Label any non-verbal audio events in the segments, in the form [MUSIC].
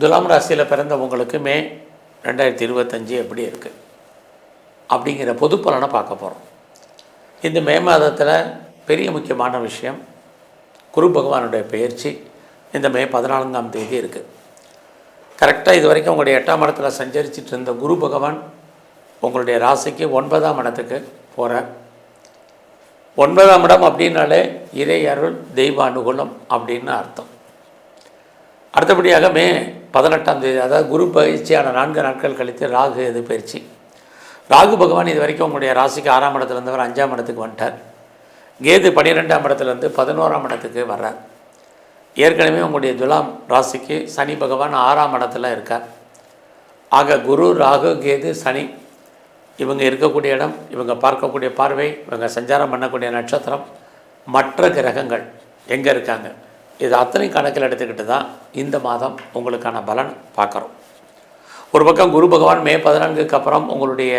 துலாம் ராசியில் பிறந்த உங்களுக்கு மே ரெண்டாயிரத்தி இருபத்தஞ்சு எப்படி இருக்குது அப்படிங்கிற பொது பலனை பார்க்க போகிறோம் இந்த மே மாதத்தில் பெரிய முக்கியமான விஷயம் குரு பகவானுடைய பயிற்சி இந்த மே பதினான்காம் தேதி இருக்குது கரெக்டாக இது வரைக்கும் உங்களுடைய எட்டாம் இடத்தில் சஞ்சரிச்சிட்டு இருந்த குரு பகவான் உங்களுடைய ராசிக்கு ஒன்பதாம் இடத்துக்கு போகிற ஒன்பதாம் இடம் அப்படின்னாலே இறை அருள் தெய்வ அனுகூலம் அப்படின்னு அர்த்தம். அடுத்தபடியாக மே பதினெட்டாம் தேதி அதாவது குரு பயிற்சியான நான்கு நாட்கள் கழித்து ராகு இது பயிற்சி. ராகு பகவான் இது வரைக்கும் உங்களுடைய ராசிக்கு ஆறாம் இடத்துல இருந்தவர் அஞ்சாம் இடத்துக்கு வந்துட்டார். கேது பன்னிரெண்டாம் இடத்துலேருந்து பதினோராம் இடத்துக்கு வர்றார். ஏற்கனவே உங்களுடைய துலாம் ராசிக்கு சனி பகவான் ஆறாம் இடத்துல இருக்கார். ஆக குரு ராகு கேது சனி இவங்க இருக்கக்கூடிய இடம் இவங்க பார்க்கக்கூடிய பார்வை இவங்க சஞ்சாரம் பண்ணக்கூடிய நட்சத்திரம் மற்ற கிரகங்கள் எங்கே இருக்காங்க? இது அத்தனை கணக்கில் எடுத்துக்கிட்டு தான் இந்த மாதம் உங்களுக்கான பலன் பார்க்குறோம். ஒரு பக்கம் குரு பகவான் மே பதினான்குக்கு அப்புறம் உங்களுடைய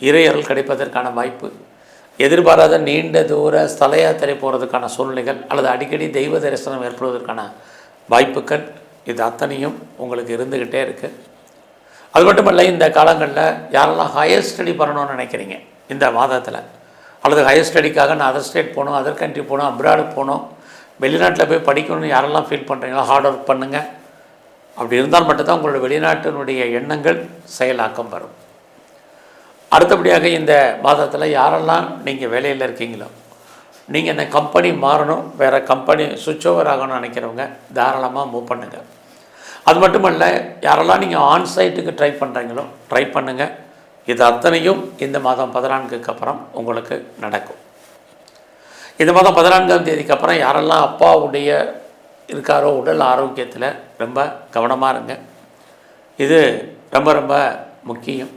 இறையருள் கிடைப்பதற்கான வாய்ப்பு எதிர்பாராத நீண்ட தூர ஸ்தல யாத்திரை போகிறதுக்கான சூழ்நிலைகள் அல்லது அடிக்கடி தெய்வ தரிசனம் ஏற்படுவதற்கான வாய்ப்புகள் இது அத்தனையும் உங்களுக்கு இருந்துக்கிட்டே இருக்குது அது மட்டும் இல்லை இந்த காலங்களில் யாரெல்லாம் ஹையர் ஸ்டடி பண்ணணும்னு நினைக்கிறீங்க? இந்த மாதத்தில். அல்லது ஹையர் ஸ்டடிக்காக நான் அதர் ஸ்டேட் போகணும் அதர் கண்ட்ரி போகணும் அப்ராடு போகணும் வெளிநாட்டில் போய் படிக்கணும்னு யாரெல்லாம் ஃபீல் பண்ணுறீங்களோ ஹார்ட் ஒர்க் பண்ணுங்கள் அப்படி இருந்தால் மட்டும்தான் உங்களோட வெளிநாட்டினுடைய எண்ணங்கள் செயலாக்கம் வரும். அடுத்தபடியாக இந்த மாதத்தில் யாரெல்லாம் நீங்கள் வேலையில் இருக்கீங்களோ நீங்கள் இந்த கம்பெனி மாறணும் வேறு கம்பெனி சுவிட்ச் ஓவர் ஆகணும்னு நினைக்கிறவங்க தாராளமாக மூவ் பண்ணுங்கள் அது மட்டுமல்ல யாரெல்லாம் நீங்கள் ஆன் சைட்டுக்கு ட்ரை பண்ணுறீங்களோ ட்ரை பண்ணுங்கள் இது அத்தனையும் இந்த மாதம் பதினான்குக்கு அப்புறம் உங்களுக்கு நடக்கும். இந்த மாதம் பதினான்காம் தேதிக்கு அப்புறம் யாரெல்லாம் அப்பாவுடைய இருக்காரோ உடல் ஆரோக்கியத்தில் ரொம்ப கவனமாக இருங்க. இது ரொம்ப ரொம்ப முக்கியம்.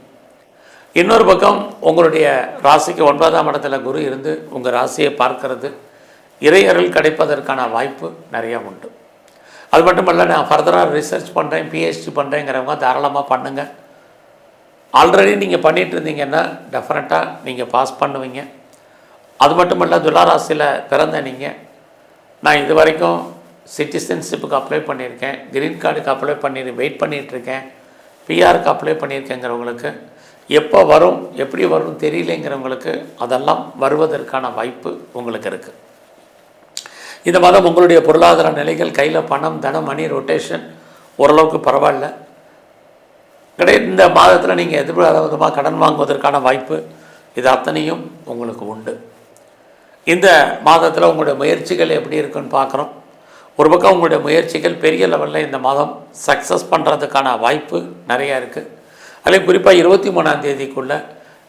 இன்னொரு பக்கம் உங்களுடைய ராசிக்கு ஒன்பதாம் இடத்துல குரு இருந்து உங்கள் ராசியை பார்க்கறது. இறையருள் கிடைப்பதற்கான வாய்ப்பு நிறையா உண்டு. அது மட்டும் இல்லை நான் ஃபர்தராக ரிசர்ச் பண்ணுறேன் பிஹெச்டி பண்ணுறேங்கிறவங்க தாராளமாக பண்ணுங்கள் ஆல்ரெடி நீங்கள் பண்ணிகிட்டு இருந்தீங்கன்னா டெஃபினட்டாக நீங்கள் பாஸ் பண்ணுவீங்க. அது மட்டும் இல்லை துலாராசியில் பிறந்த நீங்கள் நான் இது வரைக்கும் சிட்டிசன்ஷிப்புக்கு அப்ளை பண்ணியிருக்கேன். க்ரீன் கார்டுக்கு அப்ளை பண்ணி வெயிட் பண்ணிகிட்ருக்கேன் பிஆருக்கு அப்ளை பண்ணியிருக்கேங்கிறவங்களுக்கு எப்போ வரும் எப்படி வரும் தெரியலைங்கிறவங்களுக்கு அதெல்லாம் வருவதற்கான வாய்ப்பு உங்களுக்கு இருக்குது இந்த மாதம் உங்களுடைய பொருளாதார நிலைகள் கையில் பணம் தனம் மணி ரொட்டேஷன் ஓரளவுக்கு பரவாயில்ல. கிடையாது இந்த மாதத்தில் நீங்கள் எதிர்பாராத விதமாக கடன் வாங்குவதற்கான வாய்ப்பு இது அத்தனையும் உங்களுக்கு உண்டு. இந்த மாதத்தில் உங்களுடைய முயற்சிகள் எப்படி இருக்குன்னு பார்க்குறோம் ஒரு பக்கம் உங்களுடைய முயற்சிகள் பெரிய லெவலில் இந்த மாதம் சக்ஸஸ் பண்ணுறதுக்கான வாய்ப்பு நிறையா இருக்குது அதில் குறிப்பாக இருபத்தி மூணாம் தேதிக்குள்ளே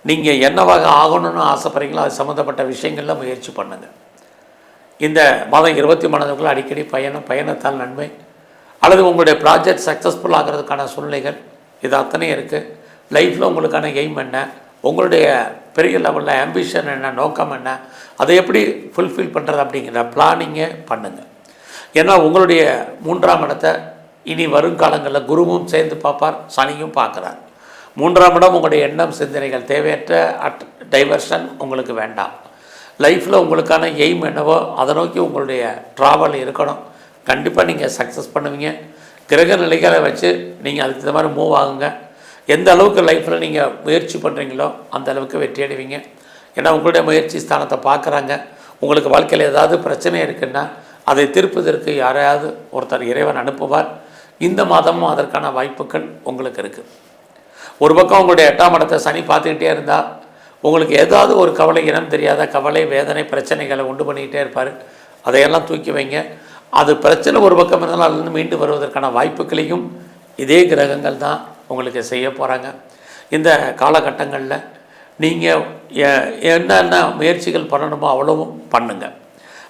நீங்கள் என்னவாக ஆகணும்னு ஆசைப்பட்றீங்களோ அது சம்மந்தப்பட்ட விஷயங்களில் முயற்சி பண்ணுங்கள் இந்த மாதம் இருபத்தி மூணாவதுக்குள்ளே அடிக்கடி பயணம் பயணத்தால் நன்மை. அல்லது உங்களுடைய ப்ராஜெக்ட் சக்ஸஸ்ஃபுல் ஆகிறதுக்கான சூழ்நிலைகள் இது அத்தனையும் இருக்குது லைஃப்பில் உங்களுக்கான எய்ம் என்ன? உங்களுடைய பெரிய லெவலில் ஆம்பிஷன் என்ன? நோக்கம் என்ன? அதை எப்படி ஃபுல்ஃபில் பண்ணுறது அப்படிங்கிற பிளானிங்கை பண்ணுங்கள் ஏன்னா உங்களுடைய மூன்றாம் இடத்தை இனி வருங்காலங்களில் குருவும் சேர்ந்து பார்ப்பார் சனியும் பார்க்குறார். மூன்றாம் இடம் உங்களுடைய எண்ணம் சிந்தனைகள் தேவையற்ற அட் டைவர்ஷன் உங்களுக்கு வேண்டாம். லைஃப்பில் உங்களுக்கான எய்ம் என்னவோ அதை நோக்கி உங்களுடைய ட்ராவல் இருக்கணும். கண்டிப்பாக நீங்கள் சக்ஸஸ் பண்ணுவீங்க. கிரக நிலைகளை வச்சு நீங்கள் அதுக்கு தகுந்த மாதிரி மூவ் ஆகுங்க. எந்த அளவுக்கு லைஃப்பில் நீங்கள் முயற்சி பண்ணுறீங்களோ அந்த அளவுக்கு வெற்றி அடைவீங்க. ஏன்னா உங்களுடைய முயற்சி ஸ்தானத்தை பார்க்குறாங்க. உங்களுக்கு வாழ்க்கையில் ஏதாவது பிரச்சனை இருக்குன்னா அதை திருப்பதற்கு யாரையாவது ஒருத்தர் இறைவன் அனுப்புவார். இந்த மாதமும் அதற்கான வாய்ப்புகள் உங்களுக்கு இருக்குது ஒரு பக்கம் உங்களுடைய எட்டாம் இடத்தை சனி பார்த்துக்கிட்டே இருந்தால் உங்களுக்கு ஏதாவது ஒரு கவலை இனம் தெரியாத கவலை வேதனை பிரச்சனைகளை உண்டு பண்ணிக்கிட்டே இருப்பார். அதையெல்லாம் தூக்கி வைங்க. அது பிரச்சனை ஒரு பக்கம் இருந்தாலும் அதுலேருந்து மீண்டு வருவதற்கான வாய்ப்புகளையும் இதே கிரகங்கள் தான் உங்களுக்கு செய்ய போகிறாங்க இந்த காலகட்டங்களில் நீங்கள் என்னென்ன முயற்சிகள் பண்ணணுமோ அவ்வளவும் பண்ணுங்கள்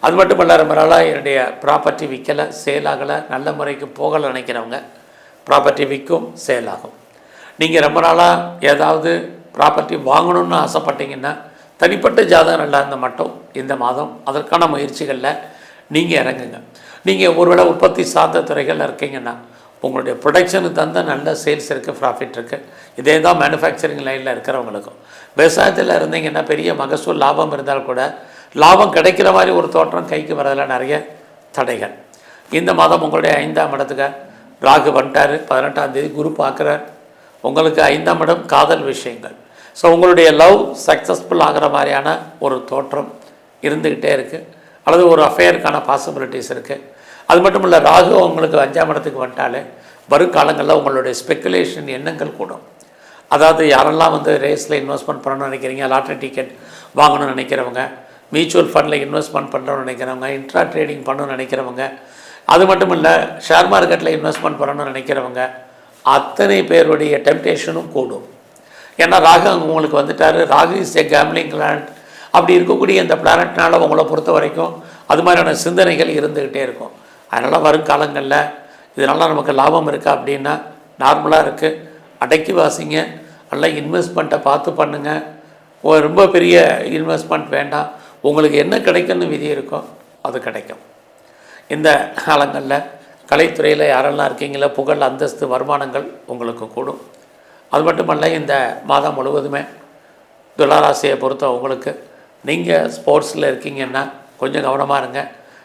அது மட்டும் இல்லை ரொம்ப நாளாக என்னுடைய ப்ராப்பர்ட்டி விற்கலை சேல் ஆகலை நல்ல முறைக்கு போகலை நினைக்கிறவங்க ப்ராப்பர்ட்டி விற்கும் சேல் ஆகும். நீங்கள் ரொம்ப நாளாக ஏதாவது ப்ராப்பர்ட்டி வாங்கணும்னு ஆசைப்பட்டீங்கன்னா தனிப்பட்ட ஜாதகம் நல்லா இருந்தால் மட்டும் இந்த மாதம் அதற்கான முயற்சிகளில் நீங்கள் இறங்குங்க. நீங்கள் ஒருவேளை உற்பத்தி சார்ந்த துறைகளில் இருக்கீங்கன்னா உங்களுடைய ப்ரொடக்ஷனுக்கு தந்த நல்ல சேல்ஸ் இருக்குது ப்ராஃபிட் இருக்குது இதே தான் மேனுஃபேக்சரிங் லைனில் இருக்கிறவங்களுக்கும். விவசாயத்தில் இருந்தீங்கன்னா பெரிய மகசூல் லாபம் இருந்தால் கூட லாபம் கிடைக்கிற மாதிரி ஒரு தோற்றம் கைக்கு வரதில் நிறைய தடைகள். இந்த மாதம் உங்களுடைய ஐந்தாம் இடத்துக்கு ராகு வந்துட்டார் பதினெட்டாம் தேதி குரு பார்க்குறார். உங்களுக்கு ஐந்தாம் இடம் காதல் விஷயங்கள். ஸோ உங்களுடைய லவ் சக்ஸஸ்ஃபுல் ஆகிற மாதிரியான ஒரு தோற்றம் இருந்துக்கிட்டே இருக்குது அல்லது ஒரு அஃபேருக்கான பாசிபிலிட்டிஸ் இருக்குது அது மட்டும் இல்லை ராகு உங்களுக்கு அஞ்சாம் இடத்துக்கு வந்துட்டாலே வருங்காலங்களில் உங்களுடைய ஸ்பெக்குலேஷன் எண்ணங்கள் கூடும். அதாவது யாரெல்லாம் வந்து ரேஸில் இன்வெஸ்ட்மெண்ட் பண்ணணும்னு நினைக்கிறீங்க லாட்ரி டிக்கெட் வாங்கணும்னு நினைக்கிறவங்க மியூச்சுவல் ஃபண்டில் இன்வெஸ்ட்மெண்ட் பண்ணுறோம்னு நினைக்கிறவங்க இன்ட்ரா ட்ரேடிங் பண்ணணும்னு நினைக்கிறவங்க அது மட்டும் இல்லை ஷேர் மார்க்கெட்டில் இன்வெஸ்ட்மெண்ட் பண்ணணும்னு நினைக்கிறவங்க அத்தனை பேருடைய டெம்டேஷனும் கூடும். ஏன்னா ராகு அங்கே உங்களுக்கு வந்துட்டார். Rahu is a gambling planet அப்படி இருக்கக்கூடிய இந்த பிளானட்னால உங்களை பொறுத்த வரைக்கும் அது மாதிரியான சிந்தனைகள் இருந்துக்கிட்டே இருக்கும். அதனால் வரும் காலங்களில் இதனால் நமக்கு லாபம் இருக்கா அப்படின்னா நார்மலாக இருக்குது அடக்கி வாசிங்க. நல்லா இன்வெஸ்ட்மெண்ட்டை பார்த்து பண்ணுங்கள் ரொம்ப பெரிய இன்வெஸ்ட்மெண்ட் வேண்டாம். உங்களுக்கு என்ன கிடைக்கும்னு விதி இருக்கோ அது கிடைக்கும். இந்த காலங்களில் கலைத்துறையில் யாரெல்லாம் இருக்கீங்களோ புகழ் அந்தஸ்து வருமானங்கள் உங்களுக்கு கூடும். அது மட்டுமல்ல இந்த மாதம் முழுவதுமே துளாராசியை பொறுத்த உங்களுக்கு நீங்கள் ஸ்போர்ட்ஸில் இருக்கீங்கன்னா கொஞ்சம் கவனமாக இருங்க.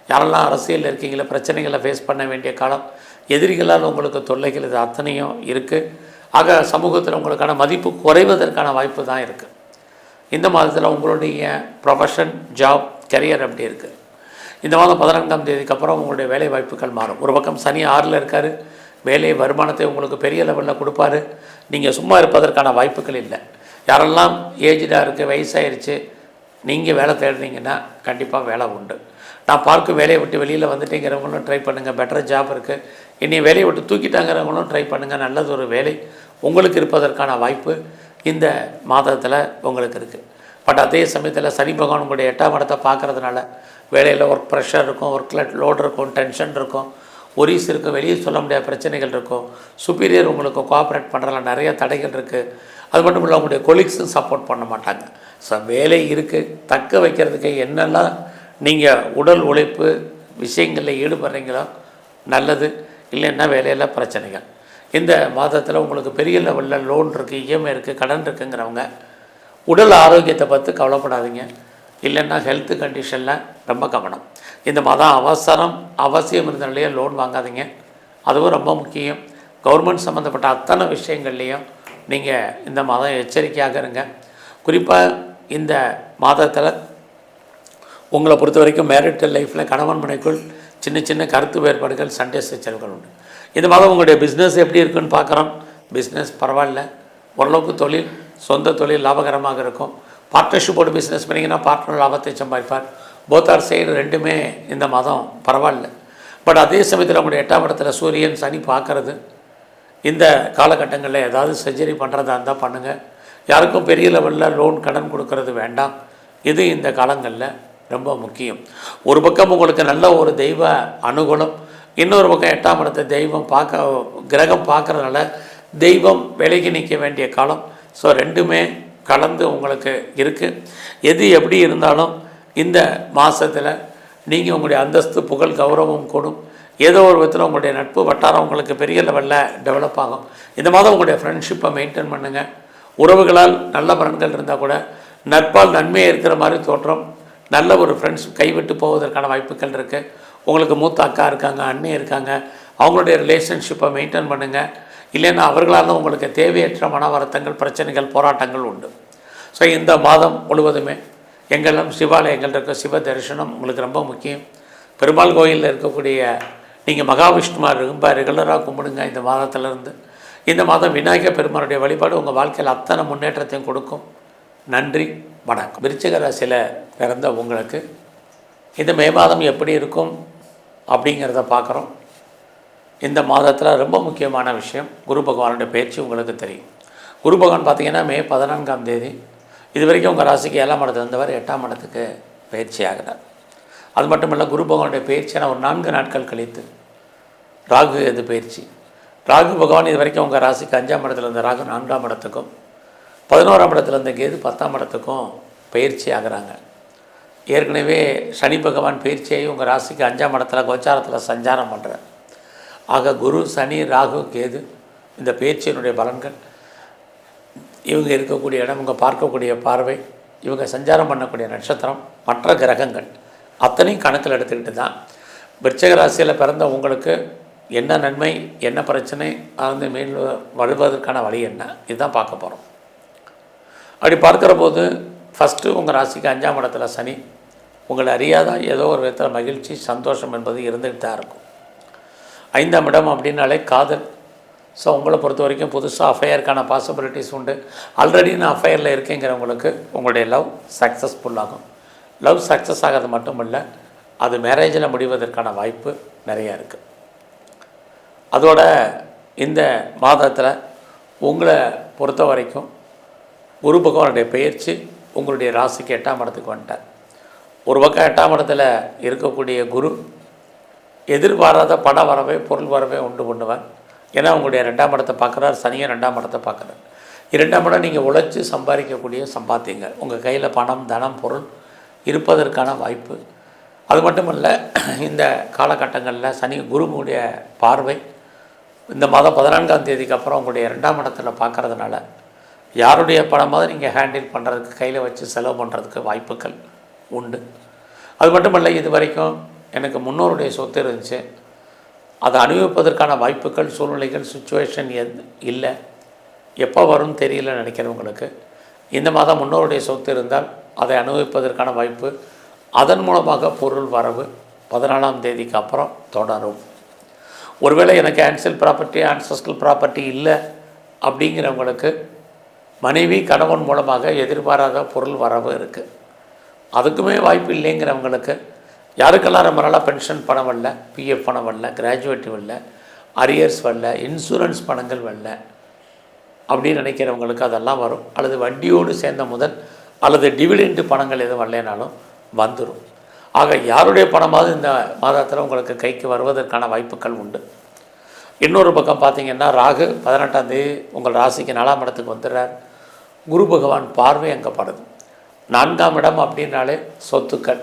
யாரெல்லாம் அரசியலில் இருக்கீங்களோ பிரச்சனைகளை ஃபேஸ் பண்ண வேண்டிய காலம் எதிரிகளால் உங்களுக்கு தொல்லைகள் இது அத்தனையும் இருக்குது ஆக சமூகத்தில் உங்களுக்கான மதிப்பு குறைவதற்கான வாய்ப்பு தான் இருக்குது இந்த மாதத்தில் உங்களுடைய ப்ரொஃபஷன் ஜாப் கெரியர் அப்படி இருக்குது இந்த மாதம் பதினான்காம் தேதிக்கு அப்புறம் உங்களுடைய வேலை வாய்ப்புகள் மாறும். ஒரு பக்கம் சனி ஆறில் இருக்கார் வேலை வருமானத்தை உங்களுக்கு பெரிய லெவலில் கொடுப்பாரு. நீங்கள் சும்மா இருப்பதற்கான வாய்ப்புகள் இல்லை. யாரெல்லாம் ஏஜ்டாக இருக்குது வயசாயிருச்சு நீங்கள் வேலை தேடுறீங்கன்னா கண்டிப்பாக வேலை உண்டு. நான் பார்க்கும் வேலையை விட்டு வெளியில் வந்துட்டேங்கிறவங்களும் ட்ரை பண்ணுங்கள் பெட்டர் ஜாப் இருக்குது என்னை வேலையை விட்டு தூக்கிட்டாங்கிறவங்களும் ட்ரை பண்ணுங்கள் நல்லது ஒரு வேலை உங்களுக்கு இருப்பதற்கான வாய்ப்பு இந்த மாதத்தில் உங்களுக்கு இருக்குது பட் அதே சமயத்தில் சனி பகவான் உங்களுடைய எட்டாம் இடத்தை பார்க்கறதுனால வேலையில் ஒர்க் ப்ரெஷர் இருக்கும் ஒர்க்கில் லோட் இருக்கும் டென்ஷன் இருக்கும். ஒரிஸ் இருக்கும் வெளியே சொல்ல முடியாத பிரச்சனைகள் இருக்கும். சுப்பீரியர் உங்களுக்கு கோஆப்ரேட் பண்ணுறதுல நிறைய தடைகள் இருக்குது அது மட்டும் இல்லை உங்களுடைய கொலீக்ஸும் சப்போர்ட் பண்ண மாட்டாங்க. ஸோ வேலை இருக்குது தக்க வைக்கிறதுக்கு என்னெல்லாம் நீங்கள் உடல் உழைப்பு விஷயங்களில் ஈடுபடுறீங்களோ நல்லது. இல்லைன்னா வேலையில் பிரச்சனைகள். இந்த மாதத்தில் உங்களுக்கு பெரிய லெவலில் லோன் இருக்குது இஎம்ஐ இருக்குது கடன் இருக்குங்கிறவங்க உடல் ஆரோக்கியத்தை பார்த்து கவலைப்படாதீங்க. இல்லைன்னா ஹெல்த் கண்டிஷனில் ரொம்ப கவனம். இந்த மாதம் அவசரம் அவசியம் இருந்த இருந்தனாலேயே லோன் வாங்காதீங்க. அதுவும் ரொம்ப முக்கியம். கவர்மெண்ட் சம்மந்தப்பட்ட அத்தனை விஷயங்கள்லேயும் நீங்கள் இந்த மாதம் எச்சரிக்கையாக இருங்க. குறிப்பாக இந்த மாதத்தில் உங்களை பொறுத்த வரைக்கும் மேரிட்டல் லைஃப்பில் கணவன் மனைக்குள் சின்ன சின்ன கருத்து வேறுபாடுகள் சண்டை சச்சரவுகள் உண்டு. இந்த மாதம் உங்களுடைய பிஸ்னஸ் எப்படி இருக்குன்னு பார்க்குறோம். பிஸ்னஸ் பரவாயில்ல. ஓரளவுக்கு தொழில் சொந்த தொழில் லாபகரமாக இருக்கும். பார்ட்னர்ஷிப்போடு பிஸ்னஸ் பண்ணிங்கன்னா பார்ட்னர் லாபத்தை சம்பாதிப்பார். போத்தார் சைடு ரெண்டுமே இந்த மாதம் பரவாயில்ல. பட் அதே சமயத்தில் நம்முடைய எட்டாம் இடத்துல சூரியன் சனி பார்க்கறது. இந்த காலகட்டங்களில் ஏதாவது சர்ஜரி பண்ணுறதா இருந்தால் பண்ணுங்கள் யாருக்கும் பெரிய லெவலில் லோன் கடன் கொடுக்கறது வேண்டாம். இது இந்த காலங்களில் ரொம்ப முக்கியம். ஒரு பக்கம் உங்களுக்கு நல்ல ஒரு தெய்வ அனுகூலம். இன்னொரு பக்கம் எட்டாம் இடத்தை தெய்வம் பார்க்க கிரகம் பார்க்கறதுனால தெய்வம் விலகி நிற்க வேண்டிய காலம். ஸோ ரெண்டுமே கலந்து உங்களுக்கு இருக்குது எது எப்படி இருந்தாலும் இந்த மாதத்தில் நீங்கள் உங்களுடைய அந்தஸ்து புகழ் கௌரவம் கூடும். ஏதோ ஒரு விதத்தில் உங்களுடைய நட்பு வட்டாரம் உங்களுக்கு பெரிய லெவலில் டெவலப் ஆகும். இந்த மாதம் உங்களுடைய ஃப்ரெண்ட்ஷிப்பை மெயின்டைன் பண்ணுங்கள் உறவுகளால் நல்ல பலன்கள் இருந்தால் கூட நட்பால் நன்மையை இருக்கிற மாதிரி தோற்றம். நல்ல ஒரு ஃப்ரெண்ட்ஸ் கைவிட்டு போவதற்கான வாய்ப்புகள் இருக்குது உங்களுக்கு மூத்த அக்கா இருக்காங்க அண்ணே இருக்காங்க. அவங்களுடைய ரிலேஷன்ஷிப்பை மெயின்டைன் பண்ணுங்கள் இல்லைன்னா அவர்களால் உங்களுக்கு தேவையற்ற மன வருத்தங்கள் பிரச்சனைகள் போராட்டங்கள் உண்டு. ஸோ இந்த மாதம் முழுவதுமே எங்கெல்லாம் சிவாலயங்கள் இருக்க சிவ தரிசனம் உங்களுக்கு ரொம்ப முக்கியம். பெருமாள் கோயிலில் இருக்கக்கூடிய நீங்கள் மகாவிஷ்ணுமா ரொம்ப ரெகுலராக கும்பிடுங்க இந்த மாதத்துலேருந்து. இந்த மாதம் விநாயகர் பெருமானுடைய வழிபாடு உங்கள் வாழ்க்கையில் அத்தனை முன்னேற்றத்தையும் கொடுக்கும். நன்றி வணக்கம். விருச்சிக ராசியில் பிறந்த உங்களுக்கு இந்த மே மாதம் எப்படி இருக்கும் அப்படிங்கிறத பார்க்குறோம். இந்த மாதத்தில் ரொம்ப முக்கியமான விஷயம் குரு பகவானுடைய பேச்சு உங்களுக்கு தெரியும். குரு பகவான் பார்த்திங்கன்னா மே பதினான்காம் தேதி இது வரைக்கும் உங்கள் ராசிக்கு ஏழாம் இடத்துல இருந்தவர் எட்டாம் இடத்துக்கு பயிற்சி ஆகிறார். அது மட்டும் இல்லை குரு பகவானுடைய பயிற்சியான ஒரு நான்கு நாட்கள் கழித்து ராகு எது பயிற்சி. ராகு பகவான் இது வரைக்கும் உங்கள் ராசிக்கு அஞ்சாம் இடத்துல இருந்த ராகு நான்காம் இடத்துக்கும் பதினோராம் இடத்துல இருந்த கேது பத்தாம் இடத்துக்கும் பயிற்சி ஆகிறாங்க. ஏற்கனவே சனி பகவான் பயிற்சியாகி உங்கள் ராசிக்கு அஞ்சாம் இடத்துல கோச்சாரத்தில் சஞ்சாரம் பண்ணுறார் ஆக குரு சனி ராகு கேது இந்த பயிற்சியினுடைய பலன்கள் இவங்க இருக்கக்கூடிய இடம் இவங்க பார்க்கக்கூடிய பார்வை இவங்க சஞ்சாரம் பண்ணக்கூடிய நட்சத்திரம் மற்ற கிரகங்கள் அத்தனையும் கணக்கில் எடுத்துக்கிட்டு தான் விருச்சக ராசியில் பிறந்த உங்களுக்கு என்ன நன்மை என்ன பிரச்சனை அது மீன் வழுவதற்கான வழி என்ன? இதுதான் பார்க்க போகிறோம் அப்படி பார்க்குற போது ஃபஸ்ட்டு உங்கள் ராசிக்கு அஞ்சாம் இடத்துல சனி. உங்களை அறியாத? ஏதோ ஒரு விதத்தில் மகிழ்ச்சி சந்தோஷம் என்பது இருந்துகிட்டு தான் இருக்கும். ஐந்தாம் இடம் அப்படின்னாலே காதல். ஸோ உங்களை பொறுத்த வரைக்கும் புதுசாக அஃபையருக்கான பாசிபிலிட்டிஸ் உண்டு. ஆல்ரெடி நான் அஃபையரில் இருக்கேங்கிறவங்களுக்கு உங்களுடைய லவ் சக்ஸஸ்ஃபுல்லாகும் லவ் சக்ஸஸ் ஆகிறது மட்டும் இல்லை அது மேரேஜில் முடிவதற்கான வாய்ப்பு நிறையா இருக்குது அதோட இந்த மாதத்தில் உங்களை பொறுத்த வரைக்கும் குரு பகவானுடைய பயிற்சி உங்களுடைய ராசிக்கு எட்டாம் இடத்துக்கு வந்துட்டார். ஒரு பக்கம் எட்டாம் இடத்துல இருக்கக்கூடிய குரு எதிர்பாராத பண வரவே பொருள் வரவே உண்டு பண்ணுவார். ஏன்னா உங்களுடைய ரெண்டாம் இடத்தை பார்க்குறாரு சனியும் ரெண்டாம் இடத்தை பார்க்குறாரு. இரண்டாம் இடம் நீங்கள் உழைச்சி சம்பாதிக்கக்கூடிய சம்பாத்தியங்க. உங்கள் கையில் பணம் தனம் பொருள் இருப்பதற்கான வாய்ப்பு. அது மட்டும் இல்லை இந்த காலகட்டங்களில் சனி குருவுடைய பார்வை இந்த மாதம் பதினான்காம் தேதிக்கு அப்புறம் உங்களுடைய ரெண்டாம் இடத்துல பார்க்குறதுனால யாருடைய பணமாவது நீங்கள் ஹேண்டில் பண்ணுறதுக்கு கையில் வச்சு செலவு பண்ணுறதுக்கு வாய்ப்புகள் உண்டு. அது மட்டும் இல்லை இது வரைக்கும் எனக்கு முன்னோருடைய சொத்து இருந்துச்சு. அதை அனுபவிப்பதற்கான வாய்ப்புகள் சூழ்நிலைகள் சுச்சுவேஷன் எந் இல்லை. எப்போ வரும்னு தெரியல நினைக்கிறவங்களுக்கு இந்த மாதம் முன்னோருடைய சொத்து இருந்தால் அதை அனுபவிப்பதற்கான வாய்ப்பு அதன் மூலமாக பொருள் வரவு பதினாலாம் தேதிக்கு அப்புறம் தொடரும். ஒருவேளை எனக்கு ஆன்சல் ப்ராப்பர்ட்டி ஆன்சஸ்டல் ப்ராப்பர்ட்டி இல்லை அப்படிங்கிறவங்களுக்கு மனைவி கணவன் மூலமாக எதிர்பாராத பொருள் வரவு இருக்குது அதுக்குமே வாய்ப்பு இல்லைங்கிறவங்களுக்கு யாருக்கெல்லாம் ரொம்ப நாளாக பென்ஷன் பணம் வரல பிஎஃப் பணம் வரல கிராஜுவேட் வரல அரியர்ஸ் வரல இன்சூரன்ஸ் பணங்கள் வரல அப்படின்னு நினைக்கிறவங்களுக்கு அதெல்லாம் வரும். அல்லது வட்டியோடு சேர்ந்த முதல் அல்லது டிவிடெண்ட் பணங்கள் எதுவும் வரலைனாலும் வந்துடும் ஆக யாருடைய பணமாவது இந்த மாதத்தில் உங்களுக்கு கைக்கு வருவதற்கான வாய்ப்புகள் உண்டு. இன்னொரு பக்கம் பார்த்தீங்கன்னா ராகு பதினெட்டாம் தேதி உங்கள் ராசிக்கு நாலாம் இடத்துக்கு வந்துடுறார். குரு பகவான் பார்வை அங்கே படுது நான்காம் இடம் அப்படின்னாலே சொத்துக்கள்.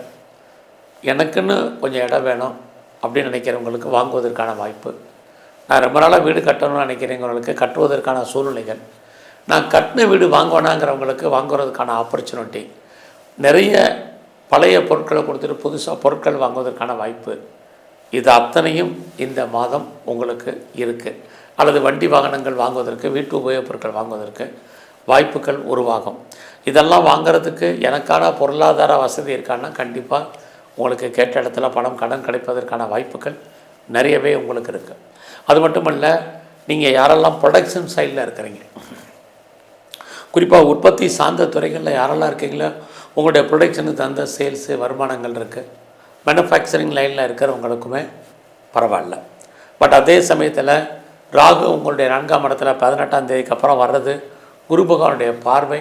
எனக்குன்னு கொஞ்சம் இடம் வேணும் அப்படின்னு நினைக்கிறவங்களுக்கு வாங்குவதற்கான வாய்ப்பு. நான் ரொம்ப நாளாக வீடு கட்டணும்னு நினைக்கிறவங்களுக்கு கட்டுவதற்கான சூழ்நிலைகள். நான் கட்டின வீடு வாங்குவேனாங்கிறவங்களுக்கு வாங்குறதுக்கான ஆப்பர்ச்சுனிட்டி நிறைய பழைய பொருட்களை கொடுத்துட்டு புதுசாக பொருட்கள் வாங்குவதற்கான வாய்ப்பு. இது அத்தனையும் இந்த மாதம் உங்களுக்கு இருக்குது அல்லது வண்டி வாகனங்கள் வாங்குவதற்கு வீட்டு உபயோகப் பொருட்கள் வாங்குவதற்கு வாய்ப்புகள் உருவாகும். இதெல்லாம் வாங்குறதுக்கு எனக்கான பொருளாதார வசதி இருக்கான்னா கண்டிப்பாக உங்களுக்கு கேட்ட இடத்துல பணம் கடன் கிடைப்பதற்கான வாய்ப்புகள் நிறையவே உங்களுக்கு இருக்குது அது மட்டுமல்ல நீங்கள் யாரெல்லாம் ப்ரொடக்ஷன் சைடில் இருக்கிறீங்க குறிப்பாக உற்பத்தி சார்ந்த துறைகளில் யாரெல்லாம் இருக்கீங்களோ உங்களுடைய ப்ரொடக்ஷனுக்கு தகுந்த சேல்ஸு வருமானங்கள் இருக்குது மேனுஃபேக்சரிங் லைனில் இருக்கிறவங்களுக்குமே பரவாயில்ல. பட் அதே சமயத்தில் ராகு உங்களுடைய நான்காம் இடத்துல பதினெட்டாம் தேதிக்கு அப்புறம் வர்றது குரு பகவானுடைய பார்வை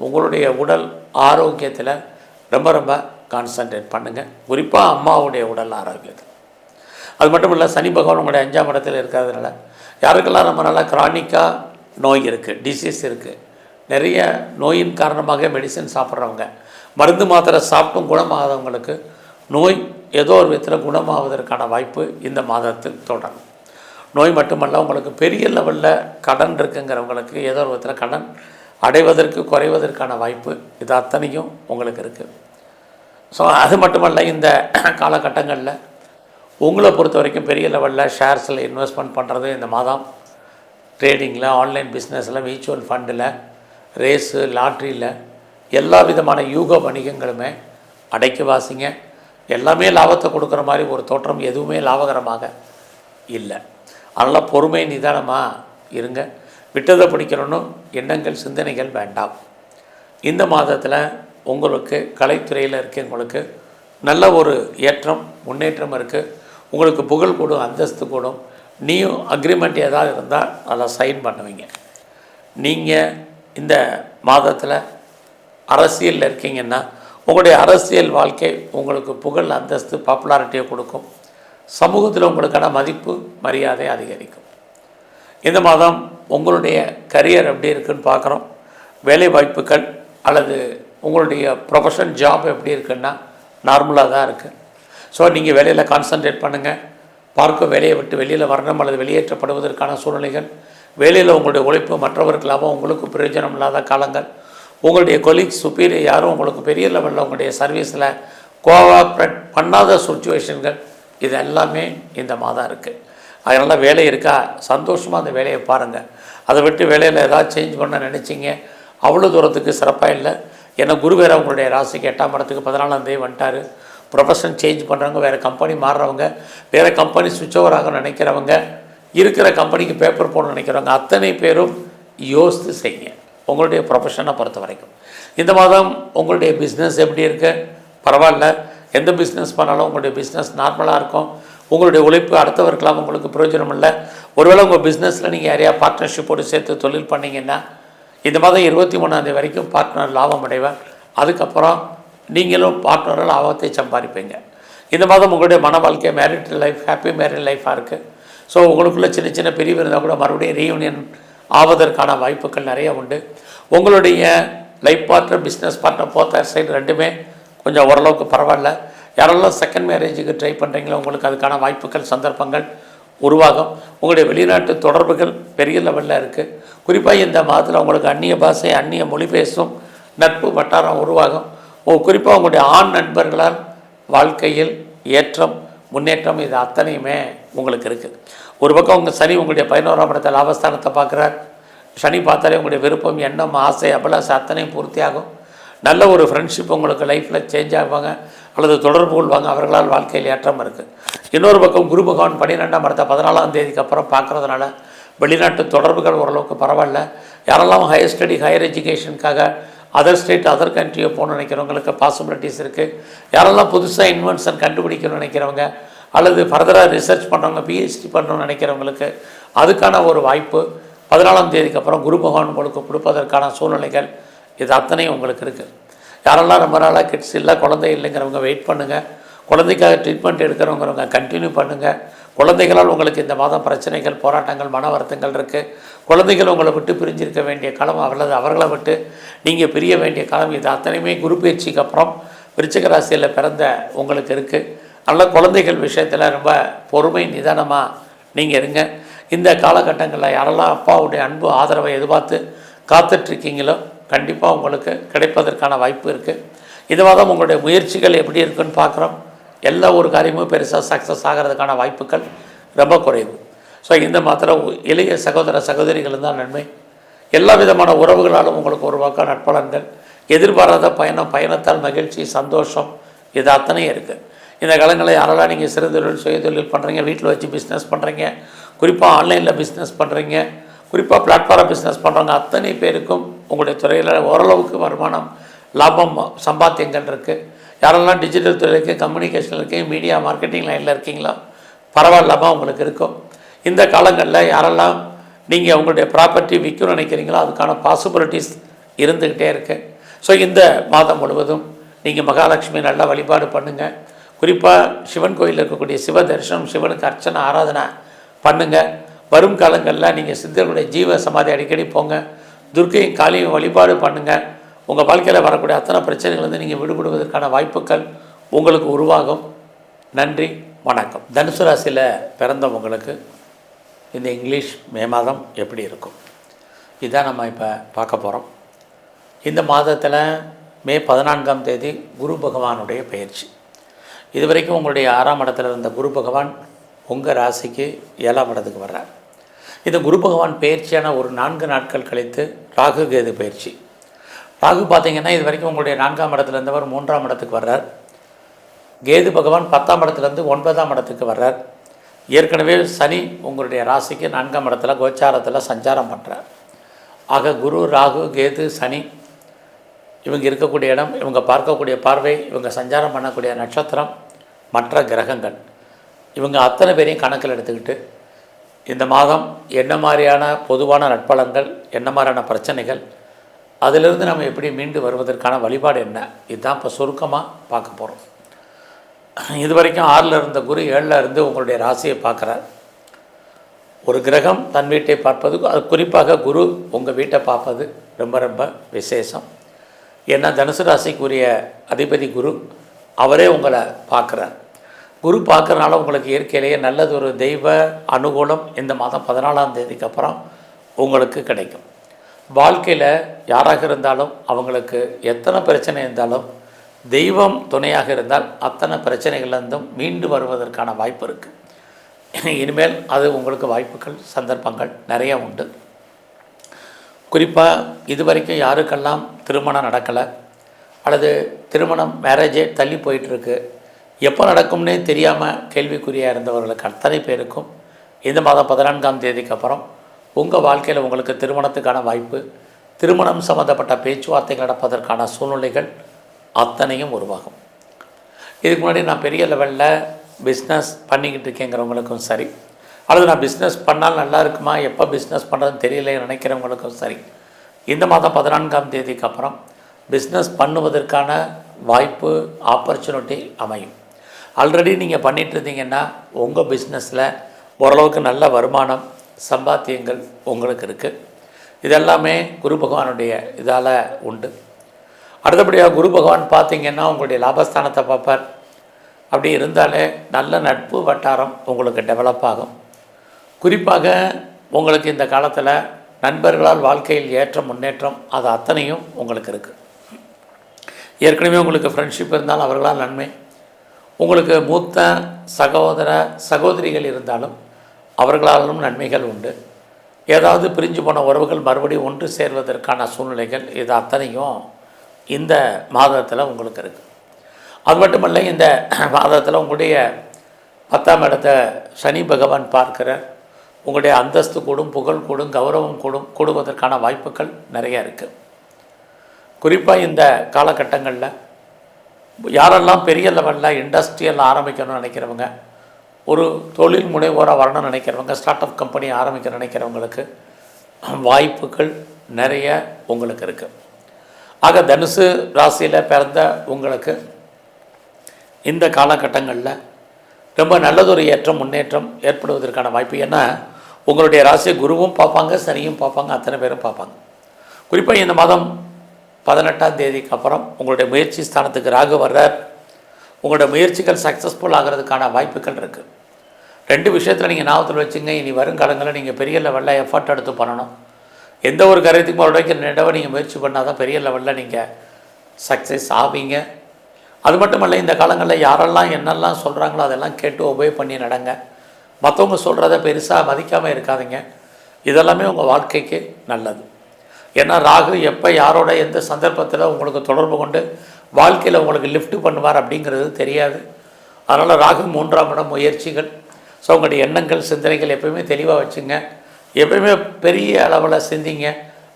உங்களுடைய உடல் ஆரோக்கியத்தில் ரொம்ப ரொம்ப கான்சன்ட்ரேட் பண்ணுங்கள் குறிப்பாக அம்மாவுடைய உடல் ஆரோக்கியத்தை அது மட்டும் இல்லை சனி பகவான் உங்களுடைய அஞ்சாம் இடத்துல இருக்கிறதுனால யாருக்கெல்லாம் நம்ம நல்லா கிரானிக்காக நோய் இருக்குது டிசீஸ் இருக்குது நிறைய நோயின் காரணமாக மெடிசன் சாப்பிட்றவங்க மருந்து மாத்திரை சாப்பிட்டும் குணமாகாதவங்களுக்கு நோய் ஏதோ ஒரு விதத்தில் குணமாவதற்கான வாய்ப்பு இந்த மாதத்தில் தொடரும். நோய் மட்டுமல்ல உங்களுக்கு பெரிய லெவலில் கடன் இருக்குங்கிறவங்களுக்கு ஏதோ ஒரு விதத்தில் கடன் அடைவதற்கு குறைவதற்கான வாய்ப்பு இது அத்தனையும் உங்களுக்கு இருக்குது ஸோ அது மட்டுமல்ல இந்த [CLEARS THROAT] காலகட்டங்களில் உங்களை பொறுத்த வரைக்கும் பெரிய லெவலில் ஷேர்ஸில் இன்வெஸ்ட்மெண்ட் பண்ணுறது இந்த மாதம். ட்ரேடிங்கில் ஆன்லைன் பிஸ்னஸில் மியூச்சுவல் ஃபண்டில் ரேஸு லாட்ரியில் எல்லா விதமான யூக வணிகங்களுமே அடைக்கி வாசிங்க. எல்லாமே லாபத்தை கொடுக்குற மாதிரி ஒரு தோற்றம் எதுவுமே லாபகரமாக இல்லை. அதனால் பொறுமை நிதானமாக இருங்க. விட்டதை பிடிக்கணும்னு எண்ணங்கள் சிந்தனைகள் வேண்டாம். இந்த மாதத்தில் உங்களுக்கு கலைத்துறையில் இருக்கவங்களுக்கு நல்ல ஒரு ஏற்றம் முன்னேற்றம் இருக்குது உங்களுக்கு புகழ் கூடும் அந்தஸ்து கூடும். நீயும் அக்ரிமெண்ட் ஏதாவது இருந்தால் அதை சைன் பண்ணுவீங்க. நீங்கள் இந்த மாதத்தில் அரசியலில் இருக்கீங்கன்னா உங்களுடைய அரசியல் வாழ்க்கை உங்களுக்கு புகழ் அந்தஸ்து பாப்புலாரிட்டியை கொடுக்கும். சமூகத்தில் உங்களுக்கான மதிப்பு மரியாதை அதிகரிக்கும். இந்த மாதம் உங்களுடைய கரியர் எப்படி இருக்குன்னு பார்க்குறோம். வேலை வாய்ப்புகள் அல்லது உங்களுடைய ப்ரொஃபஷன் ஜாப் எப்படி இருக்குன்னா நார்மலாக தான் இருக்குது ஸோ நீங்கள் வேலையில் கான்சன்ட்ரேட் பண்ணுங்கள் பார்க்கும் வேலையை விட்டு வெளியில் வரணும் அல்லது வெளியேற்றப்படுவதற்கான சூழ்நிலைகள். வேலையில் உங்களுடைய உழைப்பு மற்றவருக்கு லாபம் உங்களுக்கு பிரயோஜனம் இல்லாத காலங்கள். உங்களுடைய கொலீக்ஸ் சுப்பீரியர் யாரும் உங்களுக்கு பெரிய லெவலில் உங்களுடைய சர்வீஸில் கோஆப்ரேட் பண்ணாத சுச்சுவேஷன்கள் இது எல்லாமே இந்த மாதம் இருக்குது அதனால் வேலை இருக்கா? சந்தோஷமாக அந்த வேலையை பாருங்கள் அதை விட்டு வேலையில் ஏதாவது சேஞ்ச் பண்ண நினச்சிங்க அவ்வளோ தூரத்துக்கு சிறப்பாக இல்லை. ஏன்னா குரு வேறு உங்களுடைய ராசிக்கு எட்டாம் படத்துக்கு பதினாலாம் தேதி வந்துட்டார். ப்ரொஃபஷன் சேஞ்ச் பண்ணுறவங்க வேறு கம்பெனி மாறுறவங்க வேறு கம்பெனி சுவிட்ச் ஓவர் ஆக நினைக்கிறவங்க இருக்கிற கம்பெனிக்கு பேப்பர் போட நினைக்கிறவங்க அத்தனை பேரும் யோசித்து செய்யுங்க. உங்களுடைய ப்ரொஃபஷனை பொறுத்த வரைக்கும். இந்த மாதம் உங்களுடைய பிஸ்னஸ் எப்படி இருக்குது பரவாயில்ல. எந்த பிஸ்னஸ் பண்ணாலும் உங்களுடைய பிஸ்னஸ் நார்மலாக இருக்கும். உங்களுடைய உழைப்பு அடுத்தவர்களாக உங்களுக்கு பிரயோஜனம் இல்லை ஒருவேளை உங்கள் பிஸ்னஸில் நீங்கள் யாரையா பார்ட்னர்ஷிப்போடு சேர்த்து தொழில் பண்ணீங்கன்னா இந்த மாதம் இருபத்தி மூணாந்தேதி வரைக்கும் பார்ட்னர் லாபம் அடைவார் அதுக்கப்புறம் நீங்களும் பார்ட்னரால் லாபத்தை சம்பாதிப்பீங்க. இந்த மாதம் உங்களுடைய மன வாழ்க்கை மேரிட் லைஃப் ஹாப்பி மேரிட் லைஃபாக இருக்குது ஸோ உங்களுக்குள்ளே சின்ன சின்ன பிரிவு இருந்தால் கூட மறுபடியும் ரீயூனியன் ஆவதற்கான வாய்ப்புகள் நிறைய உண்டு. உங்களுடைய life partner business partner both side ரெண்டுமே கொஞ்சம் ஓரளவுக்கு பரவாயில்ல. யாரெல்லாம் செகண்ட் மேரேஜுக்கு ட்ரை பண்ணுறீங்களோ உங்களுக்கு அதுக்கான வாய்ப்புகள் சந்தர்ப்பங்கள் உருவாகும். உங்களுடைய வெளிநாட்டு தொடர்புகள் பெரிய லெவலில் இருக்குது குறிப்பாக இந்த மாதத்தில் உங்களுக்கு அந்நிய பாஷை அந்நிய மொழி பேசும் நட்பு வட்டாரம் உருவாகும். குறிப்பாக உங்களுடைய ஆண் நண்பர்களால் வாழ்க்கையில் ஏற்றம் முன்னேற்றம் இது அத்தனையுமே உங்களுக்கு இருக்குது ஒரு பக்கம் உங்கள் சனி உங்களுடைய பதினோராம் இடத்த லாபஸ்தானத்தை பார்க்குறார். சனி பார்த்தாலே உங்களுடைய விருப்பம் எண்ணம் ஆசை அபிலாசை அத்தனையும் பூர்த்தியாகும். நல்ல ஒரு ஃப்ரெண்ட்ஷிப் உங்களுக்கு லைஃப்பில் சேஞ்ச் ஆகுவாங்க. அல்லது தொடர்பு கொள்வாங்க. அவர்களால் வாழ்க்கையில் ஏற்றம் இருக்குது இன்னொரு பக்கம் குரு பகவான் பன்னிரெண்டாம் இடத்த பதினாலாம் தேதிக்கு அப்புறம் பார்க்குறதுனால வெளிநாட்டு தொடர்புகள் ஓரளவுக்கு பரவாயில்ல. யாரெல்லாம் ஹையர் ஸ்டடி ஹையர் எஜுகேஷனுக்காக அதர் ஸ்டேட் அதர் கண்ட்ரியை போகணும்னு நினைக்கிறவங்களுக்கு பாசிபிலிட்டிஸ் இருக்குது யாரெல்லாம் புதுசாக இன்வென்ஷன் கண்டுபிடிக்கணும்னு நினைக்கிறவங்க அல்லது ஃபர்தராக ரிசர்ச் பண்ணுறவங்க பிஹெச்டி பண்ணணும்னு நினைக்கிறவங்களுக்கு அதுக்கான ஒரு வாய்ப்பு. பதினாலாம் தேதிக்கு அப்புறம் குரு பகவான் உங்களுக்கு கொடுப்பதற்கான சூழ்நிலைகள் இது அத்தனையும் உங்களுக்கு இருக்குது யாரெல்லாம் ரொம்ப நாளாக கிட்ஸ் இல்லை குழந்தை இல்லைங்கிறவங்க வெயிட் பண்ணுங்கள் குழந்தைக்காக ட்ரீட்மெண்ட் எடுக்கிறவங்கிறவங்க கண்டினியூ பண்ணுங்கள் குழந்தைகளால் உங்களுக்கு இந்த மாதம் பிரச்சனைகள் போராட்டங்கள் மன வருத்தங்கள் இருக்குது குழந்தைகள் உங்களை விட்டு பிரிஞ்சிருக்க வேண்டிய காலம் அல்லது அவர்களை விட்டு நீங்கள் பிரிய வேண்டிய காலம் இது அத்தனையுமே குரு பயிற்சிக்கு அப்புறம் விருச்சிக ராசியில் பிறந்த உங்களுக்கு இருக்குது நல்ல குழந்தைகள் விஷயத்தில் ரொம்ப பொறுமை நிதானமாக நீங்கள் இருங்க. இந்த காலகட்டங்களில் யாரெல்லாம் அப்பாவுடைய அன்பு ஆதரவை எதிர்பார்த்து காத்துட்ருக்கீங்களோ கண்டிப்பாக உங்களுக்கு கிடைப்பதற்கான வாய்ப்பு இருக்குது இதுவாக மாதம் உங்களுடைய முயற்சிகள் எப்படி இருக்குன்னு பார்க்குறோம். எல்லா ஒரு காரியமும் பெருசாக சக்ஸஸ் ஆகிறதுக்கான வாய்ப்புகள் ரொம்ப குறைவு. ஸோ இந்த மாத்திரம் இளைய சகோதர சகோதரிகள் தான் நன்மை. எல்லா விதமான உறவுகளாலும் உங்களுக்கு உருவாக்க நட்பலன்கள் எதிர்பாராத பயணம் பயணத்தால் மகிழ்ச்சி சந்தோஷம் இது அத்தனையும் இருக்குது இந்த காலங்களில் யாரெல்லாம் நீங்கள் சிறுதொழில் சுயதொழில் பண்ணுறீங்க வீட்டில் வச்சு பிஸ்னஸ் பண்ணுறீங்க குறிப்பாக ஆன்லைனில் பிஸ்னஸ் பண்ணுறீங்க குறிப்பாக பிளாட்ஃபார்ம் பிஸ்னஸ் பண்ணுறவங்க அத்தனை பேருக்கும் உங்களுடைய துறையில் ஓரளவுக்கு வருமானம் லாபம் சம்பாத்தியங்கள் இருக்குது யாரெல்லாம் டிஜிட்டல் துறை இருக்குது கம்யூனிகேஷன் இருக்கீங்க மீடியா மார்க்கெட்டிங் லைனில் இருக்கீங்களோ? பரவாயில்லாமல் உங்களுக்கு இருக்கும். இந்த காலங்களில் யாரெல்லாம் நீங்கள் உங்களுடைய ப்ராப்பர்ட்டி விற்கணும்னு நினைக்கிறீங்களோ அதுக்கான பாசிபிலிட்டிஸ் இருந்துக்கிட்டே இருக்கு. ஸோ இந்த மாதம் முழுவதும் நீங்கள் மகாலட்சுமி நல்லா வழிபாடு பண்ணுங்கள் குறிப்பாக சிவன் கோயிலில் இருக்கக்கூடிய சிவ தரிசனம் சிவனுக்கு அர்ச்சனை ஆராதனை பண்ணுங்கள் வரும் காலங்களில் நீங்கள் சித்தர்களுடைய ஜீவ சமாதி அடிக்கடி போங்க. துர்க்கையும் காளியும் வழிபாடு பண்ணுங்கள் உங்கள் வாழ்க்கையில் வரக்கூடிய அத்தனை பிரச்சனைகள்லேருந்து நீங்கள் விடுபடுவதற்கான வாய்ப்புகள் உங்களுக்கு உருவாகும். நன்றி வணக்கம். தனுசு ராசியில் பிறந்தவங்களுக்கு இந்த இங்கிலீஷ் மே மாதம் எப்படி இருக்கும்? இதான் நம்ம இப்போ பார்க்க போகிறோம் இந்த மாதத்தில் மே பதினான்காம் தேதி குரு பகவானுடைய பயிற்சி. இதுவரைக்கும் உங்களுடைய ஆறாம் இடத்துல இருந்த குரு பகவான் உங்கள் ராசிக்கு ஏழாம் இடத்துக்கு வர்றார். இந்த குரு பகவான் பயிற்சியான ஒரு நான்கு நாட்கள் கழித்து ராகு கேது பயிற்சி. ராகு பார்த்தீங்கன்னா இது வரைக்கும் உங்களுடைய நான்காம் இடத்துலேருந்தவர் மூன்றாம் இடத்துக்கு வர்றார். கேது பகவான் பத்தாம் இடத்துலேருந்து ஒன்பதாம் இடத்துக்கு வர்றார். ஏற்கனவே சனி உங்களுடைய ராசிக்கு நான்காம் இடத்துல கோச்சாரத்தில் சஞ்சாரம் பண்ணுறார் ஆக குரு ராகு கேது சனி இவங்க இருக்கக்கூடிய இடம் இவங்க பார்க்கக்கூடிய பார்வை இவங்க சஞ்சாரம் பண்ணக்கூடிய நட்சத்திரம் மற்ற கிரகங்கள். இவங்க அத்தனை பேரையும் கணக்கில் எடுத்துக்கிட்டு இந்த மாதம் என்ன மாதிரியான பொதுவான நட்பலங்கள் என்ன மாதிரியான பிரச்சனைகள் அதிலிருந்து நம்ம எப்படி மீண்டு வருவதற்கான வழிபாடு என்ன? இதுதான் இப்போ சுருக்கமாக பார்க்க போகிறோம் இது வரைக்கும் ஆறில் இருந்த குரு ஏழில் இருந்து உங்களுடைய ராசியை பார்க்குறார். ஒரு கிரகம் தன் வீட்டை பார்ப்பது அது குறிப்பாக குரு உங்கள் வீட்டை பார்ப்பது ரொம்ப ரொம்ப விசேஷம். ஏன்னா தனுசு ராசிக்குரிய அதிபதி குரு அவரே உங்களை பார்க்குறார். குரு பார்க்குறனால உங்களுக்கு இயற்கையிலேயே நல்லது ஒரு தெய்வ அனுகூலம் இந்த மாதம் பதினாலாம் தேதிக்கு அப்புறம் உங்களுக்கு கிடைக்கும். வாழ்க்கையில் யாராக இருந்தாலும் அவங்களுக்கு எத்தனை பிரச்சனை இருந்தாலும் தெய்வம் துணையாக இருந்தால் அத்தனை பிரச்சனைகள்லேருந்தும் மீண்டு வருவதற்கான வாய்ப்பு இருக்குது இனிமேல் அது உங்களுக்கு வாய்ப்புகள் சந்தர்ப்பங்கள் நிறைய உண்டு. குறிப்பாக இது வரைக்கும் யாருக்கெல்லாம் திருமணம் நடக்கலை அல்லது திருமணம் மேரேஜே தள்ளி போயிட்டுருக்கு எப்போ நடக்கும்னே தெரியாமல் கேள்விக்குறியாக இருந்தவர்களுக்கு அத்தனை பேருக்கும் இந்த மாதம் பதினான்காம் தேதிக்கு அப்புறம் உங்கள் வாழ்க்கையில் உங்களுக்கு திருமணத்துக்கான வாய்ப்பு திருமணம் சம்மந்தப்பட்ட பேச்சுவார்த்தைகள் நடப்பதற்கான சூழ்நிலைகள் அத்தனையும் உருவாகும். இதுக்கு முன்னாடி நான் பெரிய லெவலில் பிஸ்னஸ் பண்ணிக்கிட்டு இருக்கேங்கிறவங்களுக்கும் சரி அல்லது நான் பிஸ்னஸ் பண்ணால் நல்லா இருக்குமா எப்போ பிஸ்னஸ் பண்ணுறதுன்னு தெரியல நினைக்கிறவங்களுக்கும் சரி இந்த மாதம் பதினான்காம் தேதிக்கு அப்புறம் பிஸ்னஸ் பண்ணுவதற்கான வாய்ப்பு ஆப்பர்ச்சுனிட்டி அமையும். ஆல்ரெடி நீங்கள் பண்ணிகிட்டு இருந்தீங்கன்னா உங்கள் பிஸ்னஸில் ஓரளவுக்கு நல்ல வருமானம் சம்பாத்தியங்கள் உங்களுக்கு இருக்குது இதெல்லாமே குரு பகவானுடைய இதால் உண்டு. அடுத்தபடியாக குரு பகவான் பார்த்தீங்கன்னா உங்களுடைய லாபஸ்தானத்தை பார்ப்பார். அப்படி இருந்தாலே நல்ல நட்பு வட்டாரம் உங்களுக்கு டெவலப் ஆகும். குறிப்பாக உங்களுக்கு இந்த காலத்தில் நண்பர்களால் வாழ்க்கையில் ஏற்ற முன்னேற்றம் அது அத்தனையும் உங்களுக்கு இருக்குது ஏற்கனவே உங்களுக்கு ஃப்ரெண்ட்ஷிப் இருந்தாலும் அவர்களால் நன்மை. உங்களுக்கு மூத்த சகோதர சகோதரிகள் இருந்தாலும் அவர்களாலும் நன்மைகள் உண்டு. ஏதாவது பிரிஞ்சு போன உறவுகள் மறுபடியும் ஒன்று சேர்வதற்கான சூழ்நிலைகள் இது அத்தனையும் இந்த மாதத்தில் உங்களுக்கு இருக்குது அது மட்டுமல்ல இந்த மாதத்தில் உங்களுடைய பத்தாம் இடத்தை சனி பகவான் பார்க்கிறார். உங்களுடைய அந்தஸ்து கூடும் புகழ் கூடும் கௌரவம் கூடும் கூடுவதற்கான வாய்ப்புகள் நிறைய இருக்குது குறிப்பாக இந்த காலகட்டங்களில் யாரெல்லாம் பெரிய லெவலில் இண்டஸ்ட்ரியல் ஆரம்பிக்கணும்னு நினைக்கிறவங்க ஒரு தொழில் முனைவோராக வரணும்னு நினைக்கிறவங்க ஸ்டார்ட் அப் கம்பெனி ஆரம்பிக்க நினைக்கிறவங்களுக்கு வாய்ப்புகள் நிறைய உங்களுக்கு இருக்குது ஆக தனுசு ராசியில் பிறந்த உங்களுக்கு இந்த காலகட்டங்களில் ரொம்ப நல்லதொரு ஏற்றம் முன்னேற்றம் ஏற்படுவதற்கான வாய்ப்பு. ஏன்னா உங்களுடைய ராசியை குருவும் பார்ப்பாங்க சனியும் பார்ப்பாங்க அத்தனை பேரும் பார்ப்பாங்க. குறிப்பாக இந்த மாதம் பதினெட்டாம் தேதிக்கு அப்புறம் உங்களுடைய முயற்சி ஸ்தானத்துக்கு ராகு வர்றார். உங்களோட முயற்சிகள் சக்ஸஸ்ஃபுல் ஆகிறதுக்கான வாய்ப்புகள் இருக்குது ரெண்டு விஷயத்தில் நீங்கள் ஞாபகத்தில் வச்சுங்க இனி வருங்காலங்களில் நீங்கள் பெரிய லெவலில் எஃபர்ட் எடுத்து பண்ணணும். எந்த ஒரு காரியத்துக்கும் ஒரு வரைக்கும் நீங்கள் முயற்சி பண்ணால் தான் பெரிய லெவலில் நீங்கள் சக்ஸஸ் ஆவீங்க. அது மட்டும் இல்லை இந்த காலங்களில் யாரெல்லாம் என்னெல்லாம் சொல்கிறாங்களோ அதெல்லாம் கேட்டு ஒபே பண்ணி நடங்க. மற்றவங்க சொல்கிறத பெருசாக மதிக்காமல் இருக்காதீங்க. இதெல்லாமே உங்கள் வாழ்க்கைக்கு நல்லது. ஏன்னா ராகு எப்போ யாரோட எந்த சந்தர்ப்பத்தில் உங்களுக்கு தொடர்பு கொண்டு வாழ்க்கையில் உங்களுக்கு லிஃப்ட் பண்ணுவார் அப்படிங்கிறது தெரியாது. அதனால் ராகு மூன்றாம் இடம் முயற்சிகள். ஸோ உங்களுடைய எண்ணங்கள் சிந்தனைகள் எப்பயுமே தெளிவாக வச்சுங்க. எப்பயுமே பெரிய அளவில் சிந்திங்க.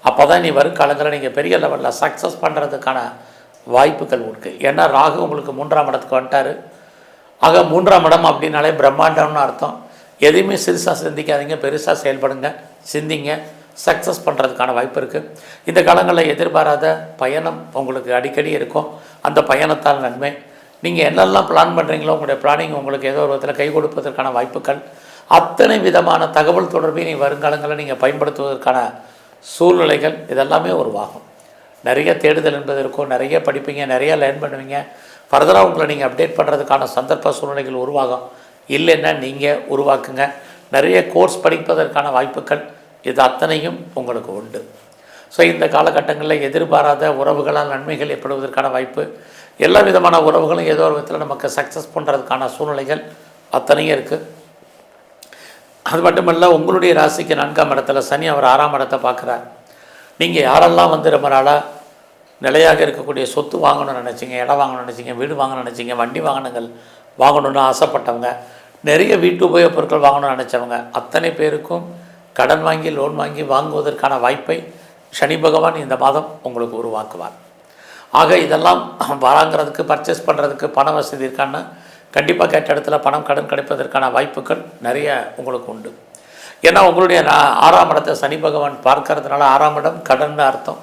அப்போ தான் நீ வரும் நீங்கள் பெரிய லெவலில் சக்ஸஸ் பண்ணுறதுக்கான வாய்ப்புகள் உண்டு. ஏன்னா ராகு உங்களுக்கு மூன்றாம் இடத்துக்கு வந்துட்டார். ஆக மூன்றாம் இடம் அப்படின்னாலே பிரம்மாண்டம்னு அர்த்தம். எதையுமே சிறுசாக சிந்திக்காதீங்க பெருசாக செயல்படுங்க சிந்திங்க. சக்ஸஸ் பண்ணுறதுக்கான வாய்ப்பு இருக்குது இந்த காலங்களில் எதிர்பாராத பயணம் உங்களுக்கு அடிக்கடி இருக்கும். அந்த பயணத்தால் நன்மை. நீங்கள் என்னெல்லாம் பிளான் பண்ணுறீங்களோ உங்களுடைய பிளானிங் உங்களுக்கு ஏதோ ஒரு விதத்தில் கை கொடுப்பதற்கான வாய்ப்புகள். அத்தனை விதமான தகவல் தொடர்பை நீ வருங்காலங்களில் நீங்கள் பயன்படுத்துவதற்கான சூழ்நிலைகள் இதெல்லாமே உருவாகும். நிறைய தேடுதல் என்பது இருக்கும். நிறைய படிப்பீங்க நிறைய லேர்ன் பண்ணுவீங்க. ஃபர்தராக உங்களை நீங்கள் அப்டேட் பண்ணுறதுக்கான சந்தர்ப்ப சூழ்நிலைகள் உருவாகும். இல்லைன்னா நீங்கள் உருவாக்குங்க. நிறைய கோர்ஸ் படிப்பதற்கான வாய்ப்புகள். இது அத்தனையும் உங்களுக்கு உண்டு. ஸோ இந்த காலகட்டங்களில் எதிர்பாராத உறவுகளால் நன்மைகள் ஏற்படுவதற்கான வாய்ப்பு எல்லா விதமான உறவுகளும் ஏதோ ஒரு விதத்தில் நமக்கு சக்ஸஸ் பண்ணுறதுக்கான சூழ்நிலைகள் அத்தனையும் இருக்குது அது மட்டுமல்ல உங்களுடைய ராசிக்கு நான்காம் இடத்துல சனி அவர் ஆறாம் இடத்தை பார்க்குறார். நீங்கள் யாரெல்லாம் வந்து ரொம்ப நாளாக நிலையாக இருக்கக்கூடிய சொத்து வாங்கணும்னு நினச்சிங்க இடம் வாங்கணும்னு நினச்சிங்க வீடு வாங்கணும்னு நினச்சிங்க வண்டி வாகனங்கள் வாங்கணும்னு ஆசைப்பட்டவங்க நிறைய வீட்டு உபயோகப் பொருட்கள் வாங்கணும்னு நினச்சவங்க அத்தனை பேருக்கும் கடன் வாங்கி லோன் வாங்கி வாங்குவதற்கான வாய்ப்பை சனி பகவான் இந்த மாதம் உங்களுக்கு உருவாக்குவார். ஆக இதெல்லாம் வாங்குறதுக்கு பர்ச்சேஸ் பண்ணுறதுக்கு பண வசதி இருக்கான்னு கண்டிப்பாக கேட்ட இடத்துல பணம் கடன் கிடைப்பதற்கான வாய்ப்புகள் நிறைய உங்களுக்கு உண்டு. ஏன்னா உங்களுடைய ஆறாம் இடத்தை சனி பகவான் பார்க்கறதுனால ஆறாம் இடம் கடன் அர்த்தம்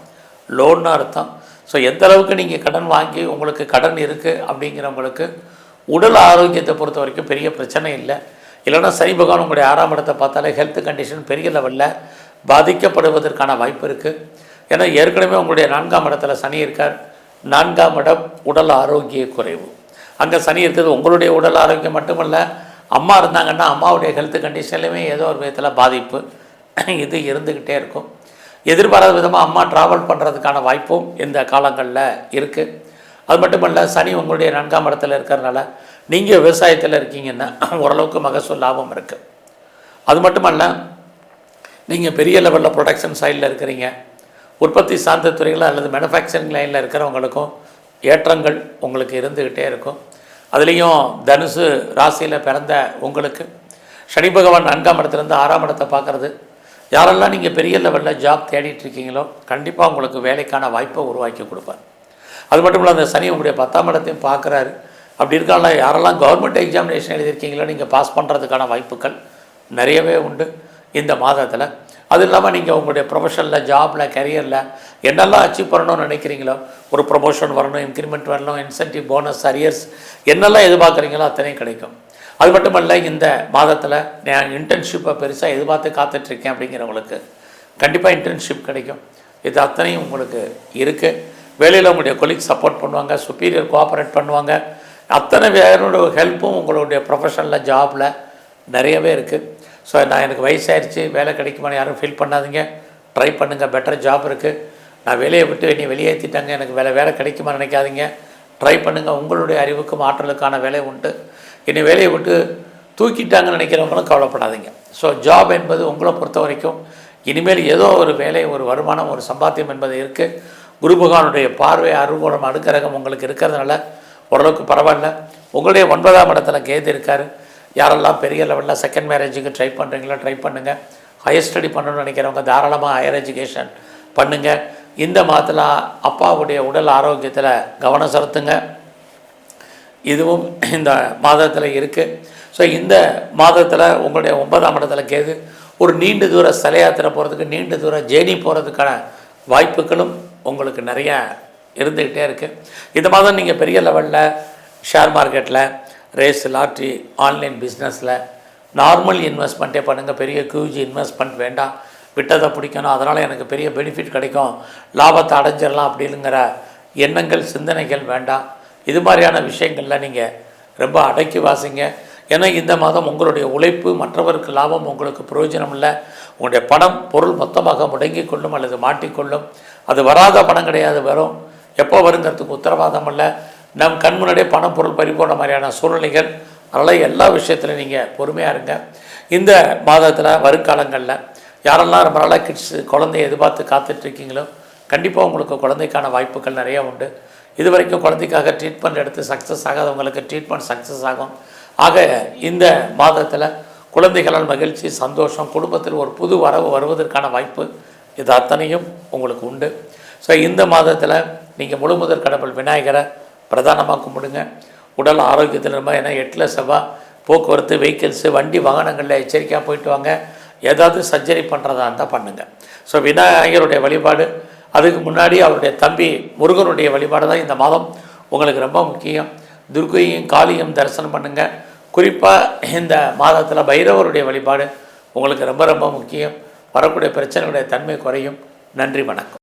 லோன்னு அர்த்தம். ஸோ எந்த அளவுக்கு நீங்கள் கடன் வாங்கி உங்களுக்கு கடன் இருக்குது அப்படிங்கிறவங்களுக்கு உடல் ஆரோக்கியத்தை பொறுத்த வரைக்கும் பெரிய பிரச்சனை இல்லை. இல்லைன்னா சனி பகவான் உங்களுடைய ஆறாம் இடத்தை பார்த்தாலே ஹெல்த் கண்டிஷன் பெரிய லெவலில் பாதிக்கப்படுவதற்கான வாய்ப்பு இருக்குது ஏன்னா ஏற்கனவே உங்களுடைய நான்காம் இடத்துல சனி இருக்கார். நான்காம் இடம் உடல் ஆரோக்கிய குறைவு. அங்கே சனி இருக்கிறது உங்களுடைய உடல் ஆரோக்கியம் மட்டுமல்ல அம்மா இருந்தாங்கன்னா அம்மாவுடைய ஹெல்த் கண்டிஷன்லையுமே ஏதோ ஒரு விதத்தில் பாதிப்பு. இது இருந்துக்கிட்டே இருக்கும். எதிர்பாராத விதமாக அம்மா ட்ராவல் பண்ணுறதுக்கான வாய்ப்பும் இந்த காலங்களில் இருக்குது அது மட்டும் இல்லை சனி உங்களுடைய நான்காம் இடத்துல இருக்கிறதுனால நீங்கள் விவசாயத்தில் இருக்கீங்கன்னா ஓரளவுக்கு மகசூல் லாபம் இருக்குது அது மட்டுமல்ல நீங்கள் பெரிய லெவலில் ப்ரொடக்ஷன் சைடில் இருக்கிறீங்க. உற்பத்தி சார்ந்த துறைகள் அல்லது மேனுஃபேக்சரிங் லைனில் இருக்கிறவங்களுக்கும் ஏற்றங்கள் உங்களுக்கு இருந்துக்கிட்டே இருக்கும். அதுலேயும் தனுசு ராசியில் பிறந்த உங்களுக்கு சனி பகவான் நான்காம் இடத்துலேருந்து ஆறாம் இடத்தை பார்க்குறது. யாரெல்லாம் நீங்கள் பெரிய லெவலில் ஜாப் தேடிட்டு இருக்கீங்களோ கண்டிப்பாக உங்களுக்கு வேலைக்கான வாய்ப்பை உருவாக்கி கொடுப்பார். அது மட்டும் இல்லை அந்த சனி உங்களுடைய பத்தாம் இடத்தையும் பார்க்குறாரு. அப்படி இருக்கால யாரெல்லாம் கவர்மெண்ட் எக்ஸாமினேஷன் எழுதியிருக்கீங்களோ நீங்கள் பாஸ் பண்ணுறதுக்கான வாய்ப்புகள் நிறையவே உண்டு இந்த மாதத்தில். அது இல்லாமல் நீங்கள் உங்களுடைய ப்ரொஃபஷனில் ஜாபில் கரியரில் என்னெல்லாம் அச்சீவ் பண்ணணும்னு நினைக்கிறீங்களோ ஒரு ப்ரொமோஷன் வரணும் இன்க்ரிமெண்ட் வரணும் இன்சென்டிவ் போனஸ் அரியர்ஸ் என்னெல்லாம் எதிர்பார்க்குறீங்களோ அத்தனையும் கிடைக்கும். அது மட்டுமல்ல இந்த மாதத்தில் நான் இன்டர்ன்ஷிப்பை பெருசாக எதிர்பார்த்து காத்துட்ருக்கேன் அப்படிங்கிறவங்களுக்கு கண்டிப்பாக இன்டர்ன்ஷிப் கிடைக்கும். இது அத்தனையும் உங்களுக்கு இருக்குது வேலையில் உங்களுடைய கொலீக் சப்போர்ட் பண்ணுவாங்க சுப்பீரியர் கோஆப்ரேட் பண்ணுவாங்க. அத்தனை பேரோட ஹெல்ப்பும் உங்களுடைய ப்ரொஃபஷனில் ஜாபில் நிறையவே இருக்குது ஸோ நான் எனக்கு வயசாயிருச்சு வேலை கிடைக்குமான்னு யாரும் ஃபீல் பண்ணாதீங்க. ட்ரை பண்ணுங்கள் பெட்டர் ஜாப் இருக்குது நான் வேலையை விட்டு என்னை வெளியேற்றிட்டாங்க எனக்கு வேலை வேலை கிடைக்குமா நினைக்காதீங்க. ட்ரை பண்ணுங்கள் உங்களுடைய அறிவுக்கும் ஆற்றலுக்கான வேலை உண்டு. என்னை வேலையை விட்டு தூக்கிட்டாங்கன்னு நினைக்கிறவங்களும் கவலைப்படாதீங்க. ஸோ ஜாப் என்பது உங்களை பொறுத்த வரைக்கும் இனிமேல் ஏதோ ஒரு வேலை ஒரு வருமானம் ஒரு சம்பாத்தியம் என்பது இருக்குது குரு பகவானுடைய பார்வை அருகோணம் அடுக்கரகம் உங்களுக்கு இருக்கிறதுனால ஓரளவுக்கு பரவாயில்ல. உங்களுடைய ஒன்பதாம் இடத்துல கேது இருக்கார். யாரெல்லாம் பெரிய லெவலில் செகண்ட் மேரேஜுக்கு ட்ரை பண்ணுறீங்களோ ட்ரை பண்ணுங்கள் ஹையர் ஸ்டடி பண்ணணும்னு நினைக்கிறவங்க தாராளமாக ஹையர் எஜுகேஷன் பண்ணுங்கள் இந்த மாதத்தில் அப்பாவுடைய உடல் ஆரோக்கியத்தில் கவனம் செலுத்துங்க. இதுவும் இந்த மாதத்தில் இருக்குது ஸோ இந்த மாதத்தில் உங்களுடைய ஒன்பதாம் இடத்துல கேது ஒரு நீண்ட தூர சிலையாத்திரை போகிறதுக்கு நீண்ட தூர ஜேர்னி போகிறதுக்கான வாய்ப்புகளும் உங்களுக்கு நிறையா இருந்துக்கிட்டே இருக்குது இந்த மாதம் நீங்கள் பெரிய லெவலில் ஷேர் மார்க்கெட்டில் ரேஸ் லாட்ரி ஆன்லைன் பிஸ்னஸில் நார்மல் இன்வெஸ்ட்மெண்ட்டே பண்ணுங்கள் பெரிய கியூஜி இன்வெஸ்ட்மெண்ட் வேண்டாம். விட்டதை பிடிக்கணும். அதனால் எனக்கு பெரிய பெனிஃபிட் கிடைக்கும். லாபத்தை அடைஞ்சிடலாம் அப்படிங்கிற எண்ணங்கள் சிந்தனைகள் வேண்டாம். இது மாதிரியான விஷயங்களில் நீங்கள் ரொம்ப அடக்கி வாசிங்க. ஏன்னா இந்த மாதம் உங்களுடைய உழைப்பு மற்றவருக்கு லாபம் உங்களுக்கு பிரயோஜனம் இல்லை உங்களுடைய பணம் பொருள் மொத்தமாக முடங்கி கொள்ளும் அல்லது மாட்டிக்கொள்ளும் அது வராத பணம் கிடையாது வரும் எப்போ வருங்கிறதுக்கு உத்தரவாதம் இல்லை நம் கண் முன்னாடியே பணம் பொருள் பறிபோன மாதிரியான சூழ்நிலைகள் அதனால் எல்லா விஷயத்துலையும் நீங்கள் பொறுமையாக இருங்க. இந்த மாதத்தில் வருங்காலங்களில் யாரெல்லாம் ரொம்ப நாளாக கிட்ஸ் குழந்தைய எதிர்பார்த்து காத்துட்ருக்கீங்களோ கண்டிப்பாக உங்களுக்கு குழந்தைக்கான வாய்ப்புகள் நிறைய உண்டு. இது வரைக்கும் குழந்தைக்காக ட்ரீட்மெண்ட் எடுத்து சக்ஸஸ் ஆகாதவங்களுக்கு ட்ரீட்மெண்ட் சக்ஸஸ் ஆகும். ஆக இந்த மாதத்தில் குழந்தைகளால் மகிழ்ச்சி சந்தோஷம் குடும்பத்தில் ஒரு புது வரவு வருவதற்கான வாய்ப்பு இது அத்தனையும் உங்களுக்கு உண்டு. ஸோ இந்த மாதத்தில் நீங்கள் முழு முதல் கடவுள் விநாயகரை பிரதானமாக கும்பிடுங்க. உடல் ஆரோக்கியத்தில் ரொம்ப ஏன்னா எட்டில் செவ்வாய் போக்குவரத்து வெஹிக்கிள்ஸு வண்டி வாகனங்களில் எச்சரிக்கையாக போயிட்டு வாங்க. ஏதாவது சர்ஜரி பண்ணுறதா இருந்தால் பண்ணுங்கள் ஸோ விநாயகருடைய வழிபாடு அதுக்கு முன்னாடி அவருடைய தம்பி முருகனுடைய வழிபாடு தான் இந்த மாதம் உங்களுக்கு ரொம்ப முக்கியம். துர்கையும் காளியும் தரிசனம் பண்ணுங்கள் குறிப்பாக இந்த மாதத்தில் பைரவருடைய வழிபாடு உங்களுக்கு ரொம்ப ரொம்ப முக்கியம். வரக்கூடிய பிரச்சனைகளுடைய தன்மை குறையும். நன்றி வணக்கம்.